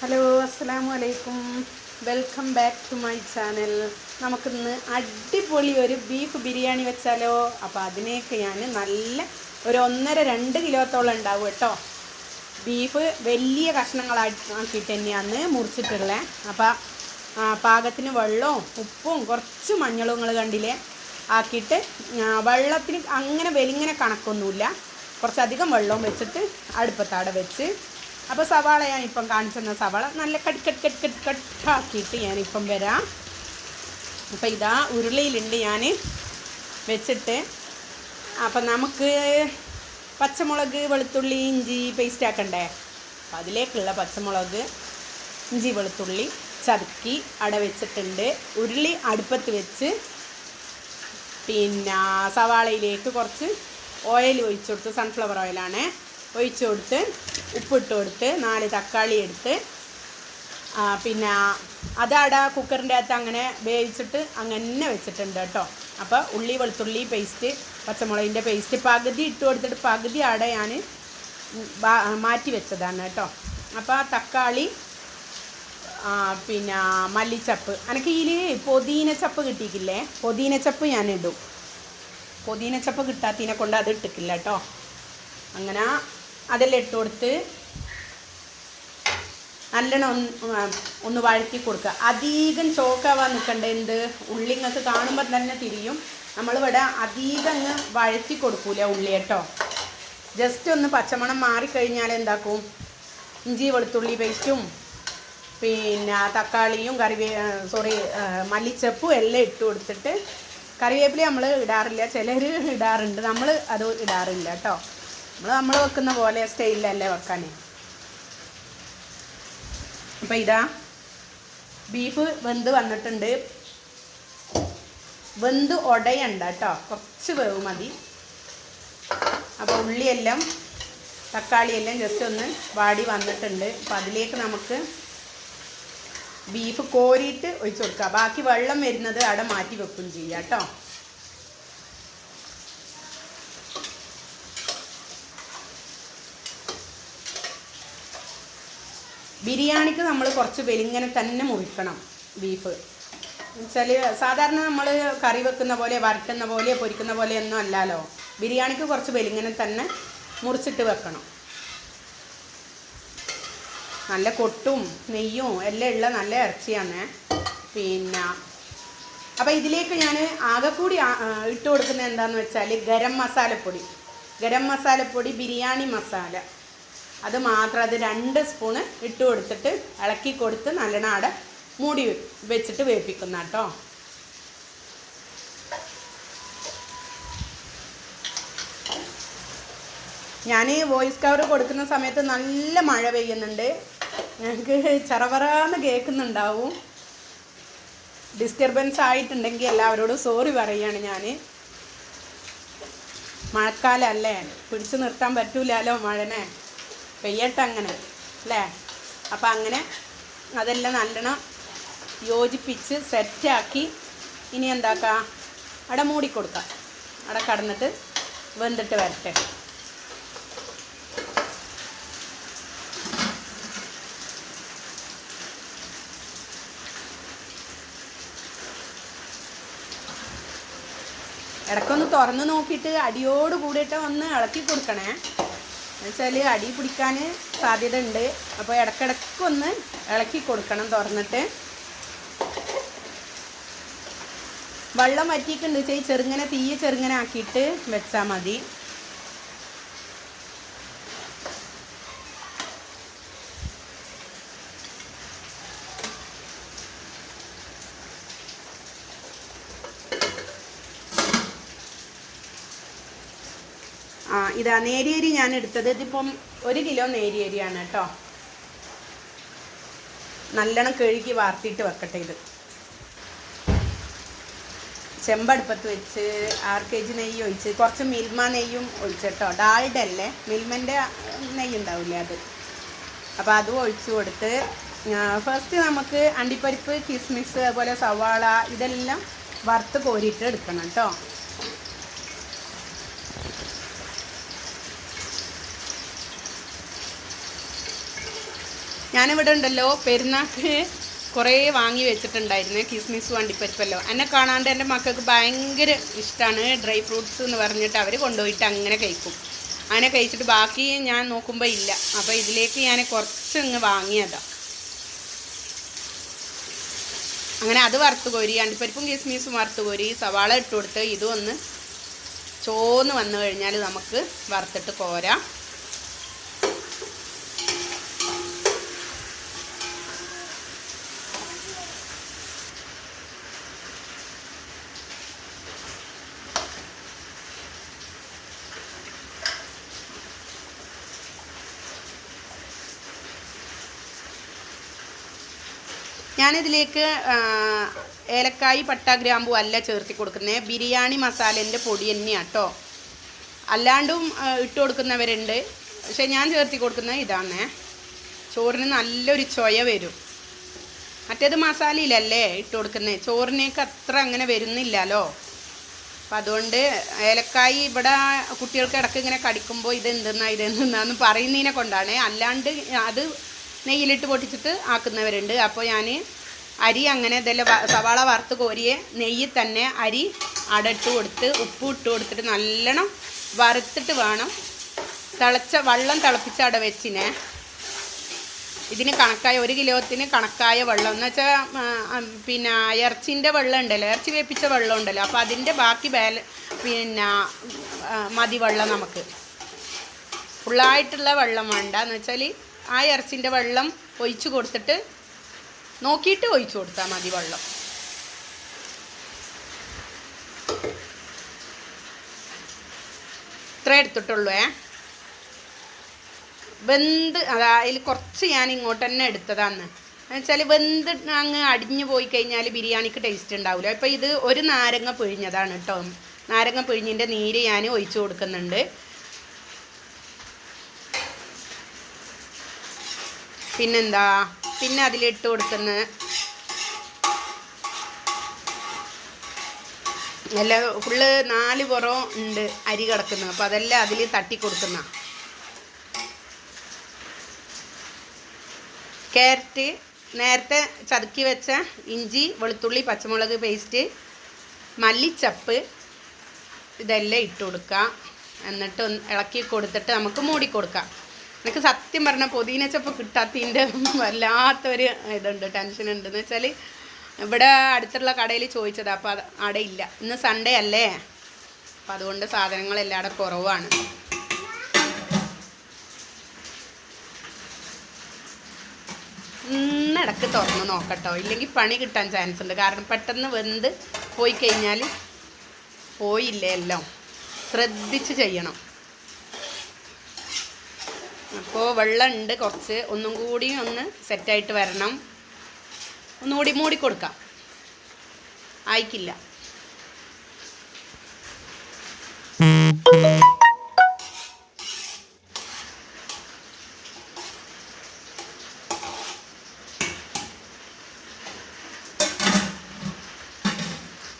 Hello അസ്സലാമു അലൈക്കും welcome back to my channel. നമുക്കിന്ന് അടിപൊളി ഒരു ബീഫ് ബിരിയാണി വെച്ചാലോ? അപ്പോൾ അതിനേക്ക് ഞാൻ നല്ല ഒരു ഒന്നര രണ്ട് കിലോത്തോളം ഉണ്ടാവും കേട്ടോ. ബീഫ് വലിയ കഷ്ണങ്ങളാക്കിയിട്ട് തന്നെയാണ് മുറിച്ചിട്ടുള്ളത് അപ്പോൾ പാകത്തിന് വെള്ളവും ഉപ്പും കുറച്ച് മഞ്ഞളും നിങ്ങൾ കണ്ടില്ലേ? ആക്കിയിട്ട് വെള്ളത്തിന് അങ്ങനെ വലിങ്ങനെ കണക്കൊന്നുമില്ല. കുറച്ചധികം വെള്ളവും വെച്ചിട്ട് അടുപ്പത്താടെ വെച്ച് അപ്പോൾ സവാള ഞാൻ ഇപ്പം കാണിച്ചെന്ന സവാള നല്ല കട്ട് കട്ട് കട്ട് കട്ട് കട്ടാക്കിയിട്ട് ഞാനിപ്പം വരാം. അപ്പോൾ ഇതാ ഉരുളിയിലുണ്ട് ഞാൻ വെച്ചിട്ട്. അപ്പം നമുക്ക് പച്ചമുളക് വെളുത്തുള്ളി ഇഞ്ചി പേസ്റ്റ് ആക്കണ്ടേ? അപ്പം അതിലേക്കുള്ള പച്ചമുളക് ഇഞ്ചി വെളുത്തുള്ളി ചതുക്കി അട വെച്ചിട്ടുണ്ട്. ഉരുളി അടുപ്പത്ത് വെച്ച് പിന്നെ സവാളയിലേക്ക് കുറച്ച് ഓയിൽ ഒഴിച്ചു കൊടുത്ത് സൺഫ്ലവർ ഓയിലാണ് ഒഴിച്ചു കൊടുത്ത് ഉപ്പിട്ട് കൊടുത്ത് നാല് തക്കാളി എടുത്ത് പിന്നെ അതാട കുക്കറിന്റെ അകത്ത് അങ്ങനെ വേവിച്ചിട്ട് അങ്ങനെ വെച്ചിട്ടുണ്ട് കേട്ടോ. അപ്പോൾ ഉള്ളി വെളുത്തുള്ളി പേസ്റ്റ് പച്ചമുളകിന്റെ പേസ്റ്റ് പകുതി ഇട്ട് കൊടുത്തിട്ട് പകുതി ആടെ ഞാൻ മാറ്റി വെച്ചതാണ് കേട്ടോ. അപ്പോൾ തക്കാളി പിന്നെ മല്ലിച്ചപ്പ്. എനിക്ക് ഇതിൽ പൊതീനച്ചപ്പ് കിട്ടിയിട്ടില്ലേ? പൊതീനച്ചപ്പ് ഞാൻ ഇടും. പൊതീനച്ചപ്പ് കിട്ടാത്തതിനെ കൊണ്ട് അത് ഇട്ടിട്ടില്ല കേട്ടോ. അങ്ങനെ അതെല്ലാം ഇട്ട് കൊടുത്ത് നല്ലോണം ഒന്ന് ഒന്ന് വഴറ്റി കൊടുക്കുക. അധികം ചോക്കാവാൻ നിൽക്കണ്ട. എന്ത്? ഉള്ളി നിങ്ങൾക്ക് കാണുമ്പോൾ തന്നെ തിരിയും. നമ്മളിവിടെ അധികം അങ്ങ് വഴറ്റി കൊടുക്കൂല ഉള്ളി കേട്ടോ. ജസ്റ്റ് ഒന്ന് പച്ചമണം മാറിക്കഴിഞ്ഞാൽ എന്താക്കും? ഇഞ്ചി വെളുത്തുള്ളി പേസ്റ്റും പിന്നെ തക്കാളിയും കറിവേ സോറി മല്ലിച്ചപ്പും എല്ലാം ഇട്ട് കൊടുത്തിട്ട് കറിവേപ്പില നമ്മൾ ഇടാറില്ല. ചിലർ ഇടാറുണ്ട്. നമ്മൾ അത് ഇടാറില്ല കേട്ടോ. നമ്മൾ നമ്മൾ വെക്കുന്ന പോലെ സ്റ്റൈലിലല്ലേ വെക്കാൻ അപ്പം ഇതാ ബീഫ് വെന്ത് വന്നിട്ടുണ്ട്. വെന്ത് ഉടയണ്ട കേട്ടോ കുറച്ച് വേവ് മതി. അപ്പോൾ ഉള്ളിയെല്ലാം തക്കാളിയെല്ലാം ജസ്റ്റ് ഒന്ന് വാടി വന്നിട്ടുണ്ട്. അപ്പം അതിലേക്ക് നമുക്ക് ബീഫ് കോരിയിട്ട് ഒഴിച്ചു കൊടുക്കുക ബാക്കി വെള്ളം വരുന്നത് അവിടെ മാറ്റി വെക്കും ചെയ്യാം കേട്ടോ ബിരിയാണിക്ക് നമ്മൾ കുറച്ച് വെലിങ്ങനെ തന്നെ മുറിക്കണം ബീഫ് വെച്ചാൽ സാധാരണ നമ്മൾ കറി വെക്കുന്ന പോലെ വരട്ടുന്ന പോലെ പൊരിക്കുന്ന പോലെ ഒന്നും അല്ലല്ലോ. ബിരിയാണിക്ക് കുറച്ച് വെലിങ്ങനെ തന്നെ മുറിച്ചിട്ട് വെക്കണം. നല്ല കൊട്ടും നെയ്യും എല്ലാം ഉള്ള നല്ല ഇറച്ചിയാണ്. പിന്നെ അപ്പോൾ ഇതിലേക്ക് ഞാൻ ആകെ കൂടി ആ- ആ, ഇട്ട് കൊടുക്കുന്നത് എന്താണെന്ന് വെച്ചാൽ ഗരം മസാലപ്പൊടി. ഗരം മസാലപ്പൊടി ബിരിയാണി മസാല. അത് മാത്രം അത് രണ്ട് സ്പൂണ് ഇട്ട് കൊടുത്തിട്ട് ഇളക്കി കൊടുത്ത് നല്ലോണം അവിടെ മൂടി വെച്ചിട്ട് വേപ്പിക്കുന്ന കേട്ടോ. ഞാൻ ഈ വോയിസ് കവർ കൊടുക്കുന്ന സമയത്ത് നല്ല മഴ പെയ്യുന്നുണ്ട്. ഞങ്ങൾക്ക് ചറവറാന്ന് കേൾക്കുന്നുണ്ടാവും. ഡിസ്റ്റർബൻസ് ആയിട്ടുണ്ടെങ്കിൽ എല്ലാവരോടും സോറി പറയുകയാണ് ഞാൻ മഴക്കാലമല്ലേ പിടിച്ചു നിർത്താൻ പറ്റൂലല്ലോ മഴനെ? പെയ്യട്ടെ അങ്ങനെ അല്ലേ? അപ്പം അങ്ങനെ അതെല്ലാം നല്ലോണം യോജിപ്പിച്ച് സെറ്റാക്കി ഇനി എന്താക്കാം? അവിടെ മൂടിക്കൊടുക്കാം അവിടെ കടന്നിട്ട് വെന്തിട്ട് വരട്ടെ. ഇടയ്ക്കൊന്ന് തുറന്ന് നോക്കിയിട്ട് അടിയോട് കൂടിയിട്ട് ഒന്ന് ഇളക്കി കൊടുക്കണേ. എന്നുവെച്ചാൽ അടി പിടിക്കാൻ സാധ്യത ഉണ്ട് അപ്പോൾ ഒന്ന് ഇളക്കി കൊടുക്കണം തുറന്നിട്ട്. വെള്ളം വറ്റിയിട്ടുണ്ട്. ചെറുങ്ങനെ തീയെ ചെറുങ്ങനെ ആക്കിയിട്ട് വെച്ചാൽ മതി. ഇതാ നേരിയരി ഞാൻ എടുത്തത് ഇതിപ്പം ഒരു കിലോ നേരിയരിയാണ് കേട്ടോ. നല്ലോണം കഴുകി വാർത്തിയിട്ട് വെക്കട്ടെ ഇത്. ചെമ്പടുപ്പത്ത് വെച്ച് ആറ് കെ ജി നെയ്യ് ഒഴിച്ച് കുറച്ച് മിൽമ നെയ്യും ഒഴിച്ചിട്ടോ ഡാൾഡ അല്ലേ? മിൽമന്റെ നെയ്യ് ഉണ്ടാവില്ല അത്? അപ്പോൾ അതും ഒഴിച്ച് കൊടുത്ത് ഫസ്റ്റ് നമുക്ക് അണ്ടിപ്പരിപ്പ് കിസ്മിസ് അതുപോലെ സവാള ഇതെല്ലാം വറുത്ത് കോരിയിട്ട് എടുക്കണം കേട്ടോ. ഞാനിവിടെ ഉണ്ടല്ലോ പെരുന്നാക്ക് കുറേ വാങ്ങി വെച്ചിട്ടുണ്ടായിരുന്നു കിസ്മിസ് വണ്ടിപ്പരിപ്പല്ലോ. എന്നെ കാണാണ്ട് എന്റെ മക്കൾക്ക് ഭയങ്കര ഇഷ്ടമാണ് ഡ്രൈ ഫ്രൂട്ട്സ് എന്ന് പറഞ്ഞിട്ട് അവർ കൊണ്ടുപോയിട്ട് അങ്ങനെ കഴിക്കും. അങ്ങനെ കഴിച്ചിട്ട് ബാക്കി ഞാൻ നോക്കുമ്പോൾ ഇല്ല. അപ്പോൾ ഇതിലേക്ക് ഞാൻ കുറച്ച് ഇങ്ങ് വാങ്ങിയതാണ് അങ്ങനെ അത് വറുത്ത് കോരി അണ്ടിപ്പരിപ്പും കിസ്മിസും വറുത്ത് കോരി സവാള ഇട്ട് കൊടുത്ത് ഇതും ഒന്ന് ചോന്ന് വന്നു കഴിഞ്ഞാൽ നമുക്ക് വറുത്തിട്ട് കോരാം. ഞാനിതിലേക്ക് ഏലക്കായി പട്ട ഗ്രാമ്പു അല്ല ചേർത്തി കൊടുക്കുന്നത് ബിരിയാണി മസാലേന്റെ പൊടി തന്നെയാണ് കേട്ടോ അല്ലാണ്ടും ഇട്ട് കൊടുക്കുന്നവരുണ്ട്. പക്ഷെ ഞാൻ ചേർത്തി കൊടുക്കുന്നത് ഇതാണ് ചോറിന് നല്ലൊരു ചൊയ വരും. മറ്റേത് മസാലയിലല്ലേ ഇട്ട് കൊടുക്കുന്നത് ചോറിനേക്ക് അത്ര അങ്ങനെ വരുന്നില്ലല്ലോ. അപ്പം അതുകൊണ്ട് ഏലക്കായി ഇവിടെ കുട്ടികൾക്ക് ഇടയ്ക്ക് ഇങ്ങനെ കടിക്കുമ്പോൾ ഇത് എന്തെന്നാ ഇത് എന്തെന്നാന്ന് പറയുന്നതിനെ കൊണ്ടാണ്. അല്ലാണ്ട് അത് നെയ്യിലിട്ട് പൊട്ടിച്ചിട്ട് ആക്കുന്നവരുണ്ട്. അപ്പോൾ ഞാൻ അരി അങ്ങനെ ഇതെല്ലാം സവാള വറുത്ത് കോരിയെ നെയ്യിൽ തന്നെ അരി അടട്ട് കൊടുത്ത് ഉപ്പ് ഇട്ട് കൊടുത്തിട്ട് നല്ലോണം വറുത്തിട്ട് വേണം. തിളച്ച വെള്ളം തിളപ്പിച്ച് അട വെച്ചിനെ. ഇതിന് കണക്കായ ഒരു കിലോത്തിന് കണക്കായ വെള്ളം. എന്ന് വെച്ചാൽ പിന്നെ ഇറച്ചിന്റെ വെള്ളം ഉണ്ടല്ലോ. ഇറച്ചി വേപ്പിച്ച വെള്ളം ഉണ്ടല്ലോ. അപ്പോൾ അതിന്റെ ബാക്കി ബാല പിന്നെ മതി വെള്ളം നമുക്ക്. ഫുള്ളായിട്ടുള്ള വെള്ളം വേണ്ട. എന്ന് വെച്ചാൽ ആ ഇറച്ചിന്റെ വെള്ളം ഒഴിച്ച് കൊടുത്തിട്ട് നോക്കിയിട്ട് ഒഴിച്ചു കൊടുത്താൽ മതി വെള്ളം. ഇത്ര എടുത്തിട്ടുള്ളൂ ഏ? വെന്ത് അതാ അതിൽ കുറച്ച് ഞാൻ ഇങ്ങോട്ട് തന്നെ എടുത്തതാന്ന്. എന്നുവെച്ചാൽ വെന്ത് അങ്ങ് അടിഞ്ഞു പോയി കഴിഞ്ഞാൽ ബിരിയാണിക്ക് ടേസ്റ്റ് ഉണ്ടാവില്ല അപ്പോൾ ഇത് ഒരു നാരങ്ങ പിഴിഞ്ഞതാണ് കേട്ടോ നാരങ്ങ പിഴിഞ്ഞിന്റെ നീര് ഞാൻ ഒഴിച്ചു കൊടുക്കുന്നുണ്ട്. പിന്നെന്താ? പിന്നെ അതിലിട്ട് കൊടുക്കുന്ന എല്ലാം ഫുള്ള് നാല് പുറം ഉണ്ട് അരി കിടക്കുന്നത്. അപ്പോൾ അതെല്ലാം അതിൽ തട്ടി കൊടുക്കുന്ന. ക്യാരറ്റ് നേരത്തെ ചതുക്കി വെച്ച ഇഞ്ചി വെളുത്തുള്ളി പച്ചമുളക് പേസ്റ്റ് മല്ലിച്ചപ്പ് ഇതെല്ലാം ഇട്ട് കൊടുക്കുക എന്നിട്ട് ഇളക്കി കൊടുത്തിട്ട് നമുക്ക് മൂടി കൊടുക്കാം. എനിക്ക് സത്യം പറഞ്ഞാൽ പൊതിനച്ചപ്പം കിട്ടാത്തതിന്റെ വല്ലാത്തൊരു ഇതുണ്ട് ടെൻഷൻ ഉണ്ടെന്ന് വെച്ചാൽ ഇവിടെ അടുത്തുള്ള കടയിൽ ചോദിച്ചത് അപ്പോൾ അത് അവിടെ ഇല്ല. ഇന്ന് സൺഡേ അല്ലേ? അപ്പം അതുകൊണ്ട് സാധനങ്ങൾ എല്ലാവിടെ കുറവാണ്. ഇടയ്ക്ക് തുറന്ന് നോക്കട്ടോ. ഇല്ലെങ്കിൽ പണി കിട്ടാൻ ചാൻസ് ഉണ്ട്. കാരണം പെട്ടെന്ന് വെന്ത് പോയി കഴിഞ്ഞാൽ പോയില്ലേ എല്ലാം ശ്രദ്ധിച്ച് ചെയ്യണം. അപ്പോൾ വെള്ളം ഉണ്ട് കുറച്ച്. ഒന്നും കൂടി ഒന്ന് സെറ്റായിട്ട് വരണം. ഒന്നുകൂടി മൂടി കൊടുക്കാം. ആയിക്കില്ല.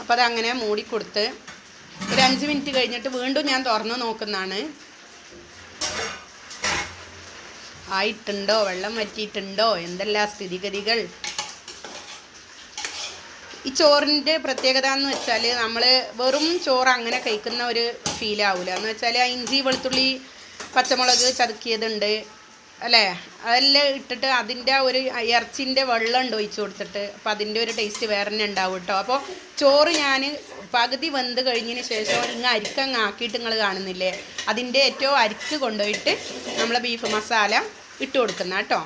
അപ്പോൾ അതങ്ങനെ മൂടിക്കൊടുത്ത് ഒരു അഞ്ച് മിനിറ്റ് കഴിഞ്ഞിട്ട് വീണ്ടും ഞാൻ തുറന്ന് നോക്കുന്നതാണ്. ആയിട്ടുണ്ടോ? വെള്ളം വറ്റിയിട്ടുണ്ടോ? എന്തെല്ലാം സ്ഥിതിഗതികൾ? ഈ ചോറിന്റെ പ്രത്യേകത എന്ന് വെച്ചാൽ നമ്മൾ വെറും ചോറ് അങ്ങനെ കഴിക്കുന്ന ഒരു ഫീലാവില്ല എന്ന് വെച്ചാൽ ആ ഇഞ്ചി വെളുത്തുള്ളി പച്ചമുളക് ചതുക്കിയതുണ്ട്. അല്ലേ? അതെല്ലാം ഇട്ടിട്ട് അതിന്റെ ഒരു ഇറച്ചിന്റെ വെള്ളം ഉണ്ട് ഒഴിച്ച് കൊടുത്തിട്ട്. അപ്പോൾ അതിന്റെ ഒരു ടേസ്റ്റ് വേറെ തന്നെ ഉണ്ടാവും കേട്ടോ. അപ്പോൾ ചോറ് ഞാൻ പകുതി വെന്ത് കഴിഞ്ഞതിന് ശേഷം ഇങ്ങ് അരിക്കങ്ങാക്കിയിട്ട് നിങ്ങൾ കാണുന്നില്ലേ? അതിന്റെ ഏറ്റവും അരിക്ക് കൊണ്ടുപോയിട്ട് നമ്മൾ ബീഫ് മസാല ഇട്ട് കൊടുക്കുന്ന കേട്ടോ.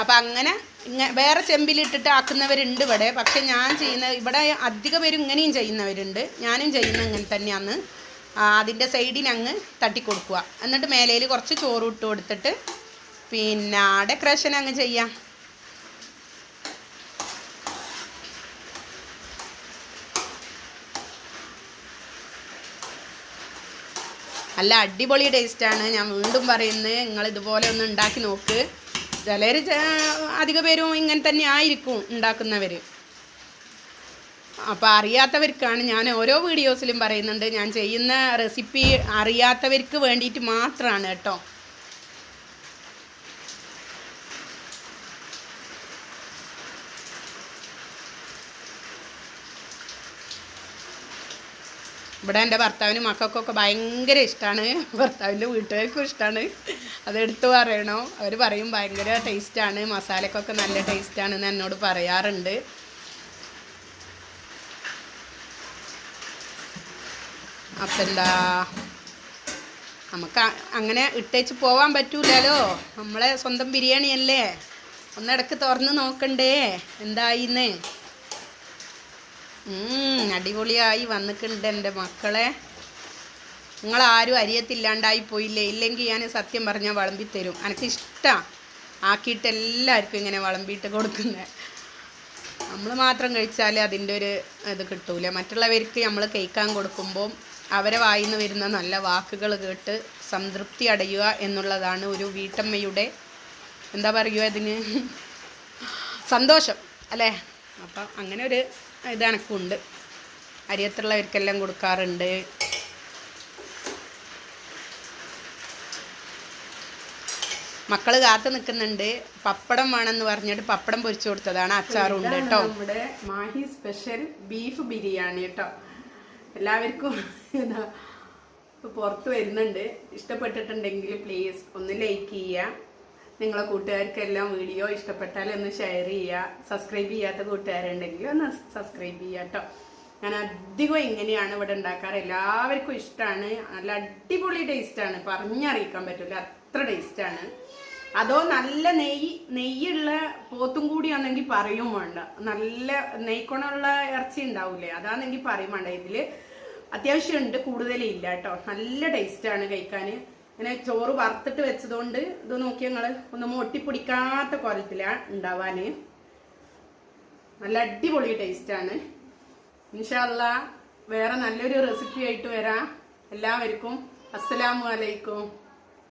അപ്പം അങ്ങനെ ഇങ്ങ വേറെ ചെമ്പിലിട്ടിട്ട് ആക്കുന്നവരുണ്ട് ഇവിടെ. പക്ഷെ ഞാൻ ചെയ്യുന്ന ഇവിടെ അധിക പേരും ഇങ്ങനെയും ചെയ്യുന്നവരുണ്ട്. ഞാനും ചെയ്യുന്ന ഇങ്ങനെ തന്നെയാണ്. അതിന്റെ സൈഡിൽ അങ്ങ് തട്ടിക്കൊടുക്കുക. എന്നിട്ട് മേലയിൽ കുറച്ച് ചോറ് ഇട്ട് കൊടുത്തിട്ട് പിന്നെ ഡെക്കറേഷൻ അങ്ങ് ചെയ്യാം. നല്ല അടിപൊളി ടേസ്റ്റാണ് ഞാൻ വീണ്ടും പറയുന്നത് നിങ്ങൾ ഇതുപോലെ ഒന്ന് ഉണ്ടാക്കി നോക്ക്. ചിലർ അധിക പേരും ഇങ്ങനെ തന്നെ ആയിരിക്കും ഉണ്ടാക്കുന്നവർ അപ്പോൾ അറിയാത്തവർക്കാണ് ഞാൻ ഓരോ വീഡിയോസിലും പറയുന്നുണ്ട് ഞാൻ ചെയ്യുന്ന റെസിപ്പി അറിയാത്തവർക്ക് വേണ്ടിയിട്ട് മാത്രമാണ് കേട്ടോ. ഇവിടെ എന്റെ ഭർത്താവിനും മക്കൾക്കൊക്കെ ഭയങ്കര ഇഷ്ടമാണ് ഭർത്താവിന്റെ വീട്ടുകാർക്കും ഇഷ്ടമാണ് അതെടുത്ത് പറയണോ? അവർ പറയും ഭയങ്കര ടേസ്റ്റാണ്. മസാലക്കൊക്കെ നല്ല ടേസ്റ്റാണെന്ന് എന്നോട് പറയാറുണ്ട്. അപ്പം എന്താ നമുക്ക് അങ്ങനെ ഇട്ടേച്ച് പോവാൻ പറ്റൂലല്ലോ. നമ്മളെ സ്വന്തം ബിരിയാണിയല്ലേ? ഒന്നിടക്ക് തുറന്ന് നോക്കണ്ടേ? എന്തായിന്ന്? അടിപൊളിയായി വന്നിട്ടുണ്ട് എന്റെ മക്കളെ. നിങ്ങളാരും അരിയത്തില്ലാണ്ടായി പോയില്ലേ? ഇല്ലെങ്കിൽ ഞാൻ സത്യം പറഞ്ഞാൽ വിളമ്പി തരും. എനിക്ക് ഇഷ്ടമാണ് ആക്കിയിട്ട് എല്ലാവർക്കും ഇങ്ങനെ വിളമ്പിയിട്ട് കൊടുക്കുന്നത് നമ്മൾ മാത്രം കഴിച്ചാൽ അതിന്റെ ഒരു ഇത് കിട്ടൂല? മറ്റുള്ളവർക്ക് നമ്മൾ കഴിക്കാൻ കൊടുക്കുമ്പോൾ അവരെ വായിൽ നിന്ന് വരുന്ന നല്ല വാക്കുകൾ കേട്ട് സംതൃപ്തി അടയുക എന്നുള്ളതാണ് ഒരു വീട്ടമ്മയുടെ എന്താ പറയുക അതിന് സന്തോഷം അല്ലേ? അപ്പം അങ്ങനെ ഒരു ഇത് എനക്കുണ്ട് അരിയത്തുള്ളവർക്കെല്ലാം കൊടുക്കാറുണ്ട്? മക്കൾ കാത്തു നിൽക്കുന്നുണ്ട്. പപ്പടം വേണമെന്ന് പറഞ്ഞിട്ട് പപ്പടം പൊരിച്ചു കൊടുത്തതാണ് അച്ചാറുണ്ട് കേട്ടോ. നമ്മുടെ മാഹി സ്പെഷ്യൽ ബീഫ് ബിരിയാണി കേട്ടോ. എല്ലാവർക്കും പുറത്ത് വരുന്നുണ്ട്. ഇഷ്ടപ്പെട്ടിട്ടുണ്ടെങ്കിൽ പ്ലീസ് ഒന്ന് ലൈക്ക് ചെയ്യുക. നിങ്ങളെ കൂട്ടുകാർക്കെല്ലാം വീഡിയോ ഇഷ്ടപ്പെട്ടാൽ ഒന്ന് ഷെയർ ചെയ്യുക. സബ്സ്ക്രൈബ് ചെയ്യാത്ത കൂട്ടുകാരുണ്ടെങ്കിൽ ഒന്ന് സബ്സ്ക്രൈബ് ചെയ്യുക കേട്ടോ ഞാൻ അധികം ഇങ്ങനെയാണ് ഇവിടെ ഉണ്ടാക്കാറ്. എല്ലാവർക്കും ഇഷ്ടമാണ് നല്ല അടിപൊളി ടേസ്റ്റാണ് പറഞ്ഞറിയിക്കാൻ പറ്റില്ല അത്ര ടേസ്റ്റാണ് അതോ നല്ല നെയ്യ് നെയ്യുള്ള പോത്തും കൂടിയാണെങ്കിൽ പറയും വേണ്ട. നല്ല നെയ്ക്കൊണുള്ള ഇറച്ചി ഉണ്ടാവില്ലേ അതാണെങ്കിൽ പറയും വേണ്ട. ഇതിൽ അത്യാവശ്യം ഉണ്ട്. കൂടുതലില്ല കേട്ടോ നല്ല ടേസ്റ്റാണ് കഴിക്കാൻ. ഇങ്ങനെ ചോറ് വറുത്തിട്ട് വെച്ചതുകൊണ്ട് ഇത് നോക്കി ഞങ്ങൾ ഒന്നും ഒട്ടിപ്പിടിക്കാത്ത കോലത്തിലാണ് ഉണ്ടാവാൻ നല്ല അടിപൊളി ടേസ്റ്റാണ് ഇൻഷാല്ല വേറെ നല്ലൊരു റെസിപ്പി ആയിട്ട് വരാം. എല്ലാവർക്കും അസ്സലാമു അലൈക്കും.